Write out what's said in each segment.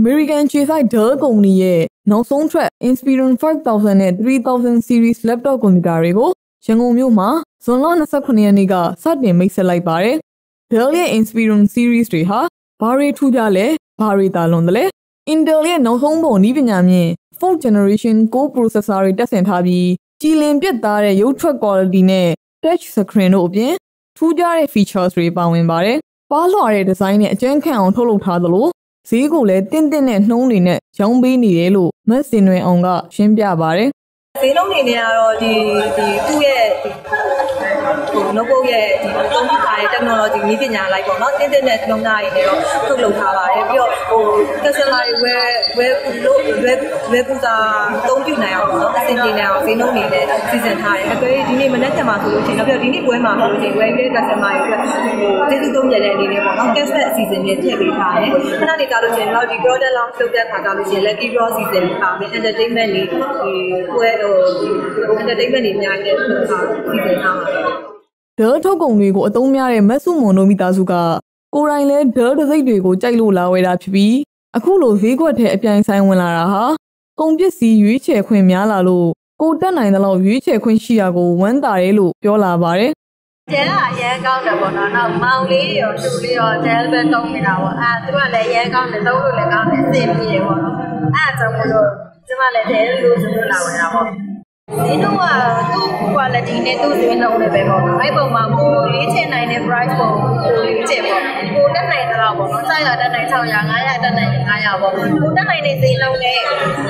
American ခြေဆိုင် Dell ကုမ္ပဏီရဲ့နောက်ဆုံးထွက် Inspiron 5000နဲ့3000 series laptop ကွန်ပျူတာတွေကိုရန်ကုန်မြို့မှာဇွန်လ29ရက်နေ့ကစတင်မိတ်ဆက်လိုက်ပါတယ်။ Dell ရဲ့ Inspiron series တွေဟာဘာတွေထူးခြားလဲဘာတွေတာလွန်တယ်လဲ Intel ရဲ့နောက်ဆုံးပုံနည်းပညာမြင့် 4th generation core processor တွေတက်ဆင်ထားပြီးကြည်လင်ပြတ်သားတဲ့ရုပ်ထွက် quality နဲ့ touch screen တို့အပြင်ထူးခြားတဲ့ features တွေပါဝင်ပါတယ်။ပါလွှာတဲ့ဒီဇိုင်းနဲ့အကျန်းခန့်အောင်ထုတ်လုပ်ထားသလို ဈေးကိုလည်းတင့်တင့်နဲ့နှုံးတွေနဲ့ရောင်းပေးနေတယ်လို့မတ်စင်တွင်အောင်ကရှင်းပြပါတယ်ဈေးနှုန်းတွေနဲ့ကတော့ဒီဒီသူ့ရဲ့ဒီဟို notebook ရဲ့ဒီအသုံးပြုထားတဲ့ technology နည်းပညာလိုက်ပေါ့နော်တင်းတင်းနဲ့နှုံသားတွေနဲ့တော့ထုတ်လုပ်ထားပါတယ်ပြီးတော့ဟို customer တွေဝယ်ဝယ်လို့ဝယ်ဝယ်ပူစာအသုံးပြုနိုင်အောင်ပေါ့နော်အဆင်ပြေနိုင်အောင်ဈေးနှုန်းတွေနဲ့စီစဉ်ထားတယ်အကြိမ်ဒီနေ့မနေ့ကမှဆိုလို့ရှိရင်နောက်ပြီးဒီနေ့ပွဲမှာဆိုလို့ရှိရင်ဝယ်ပြီးတဲ့ customer တွေအတွက်ဟိုကျေးဇူးသုံးရတဲ့အနေနဲ့ပေါ့နော် cashback အစီအစဉ်တွေထည့်ပေးထားတယ်ခဏနေကြလို့ရှိရင်တော့ဒီ product launch လုပ်တဲ့အခါကြလို့ရှိရင် lucky draw စီစဉ်ထားမယ် entertainment တွေဒီပွဲဟို entertainment တွေအများကြီးနဲ့ထားစီစဉ်ထားပါတယ်ဒဲထုတ်ကုန်တွေကိုအသုံးများတဲ့မက်ဆုမွန်တို့မိသားစုကကိုယ်တိုင်လဲဒဲဒစိတ်တွေကိုကြိုက်လို့လာဝယ်တာဖြစ်ပြီး အခုလိုဈေးကွက်ထဲအပြိုင်ဆိုင်ဝင်လာတာဟာကုန်ပစ္စည်းရွေးချယ်ခွင့်များလာလို့ကိုတက်နိုင်တဲ့လောက်ရွေးချယ်ခွင့်ရှိတာကိုဝမ်းသာတယ်လို့ပြောလာပါတယ်ကျဲကအရန်ကောင်းတယ်ပေါ့နော်။နောက်မောင်လေးရောသူလေးရောဒဲလ်ပဲတုံးနေတာပေါ့။အဲသူကလည်းရန်ကောင်းတယ်တုံးလို့လည်းကောင်းတယ်အဆင်ပြေတယ်ပေါ့နော်။အဲအကြောင်းမလို့ကျမလည်းဒဲလ်လို့သူတို့လာဝင်တာပေါ့။ဒီတော့ကသူ့ quality နဲ့သူ့ဈေးနှုန်းနဲ့ပဲပေါ့နော်အဲ့ပုံမှာကိုရွေးချယ်နိုင်တဲ့ price ပုံကိုရွေးချယ်ပေါ့ကိုတက်နိုင် တဲ့တော့ပေါ့နော်စာရတက်နိုင်600 900တက်နိုင်900ပေါ့ကိုတက်နိုင်တဲ့ဈေးနှုန်းနဲ့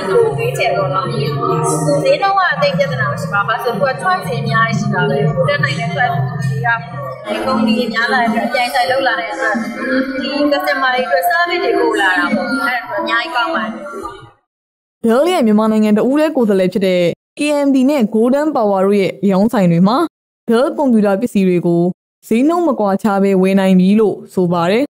ကိုရွေးချယ်ပေါ့နော်ဈေးနှုန်းကအသိပြဿနာမရှိပါဘူးဆိုတော့ choice တွေအများကြီးရှိတာပဲကိုတက်နိုင်တဲ့ price ကိုဒီကဒီကုမ္ပဏီအများလာတဲ့အပြိုင်ဆိုင်လောက်လာတဲ့အတွက်ဒီ customer တွေအတွက် service တွေပို့လာတာပေါ့အဲ့ဒါအများကြီးကောင်းပါတယ်ဘယ်လ်ရဲ့မြန်မာနိုင်ငံတဦးတဲ့ကိုယ်စားလှယ်ဖြစ်တဲ့ KMD နဲ့ Golden Power တို့ရဲ့ရောင်းဆိုင်တွေမှာ Dell ကွန်ပျူတာပစ္စည်းတွေကိုဈေးနှုန်းမကွာခြားဘဲဝယ်နိုင်ပြီလို့ဆိုပါတယ်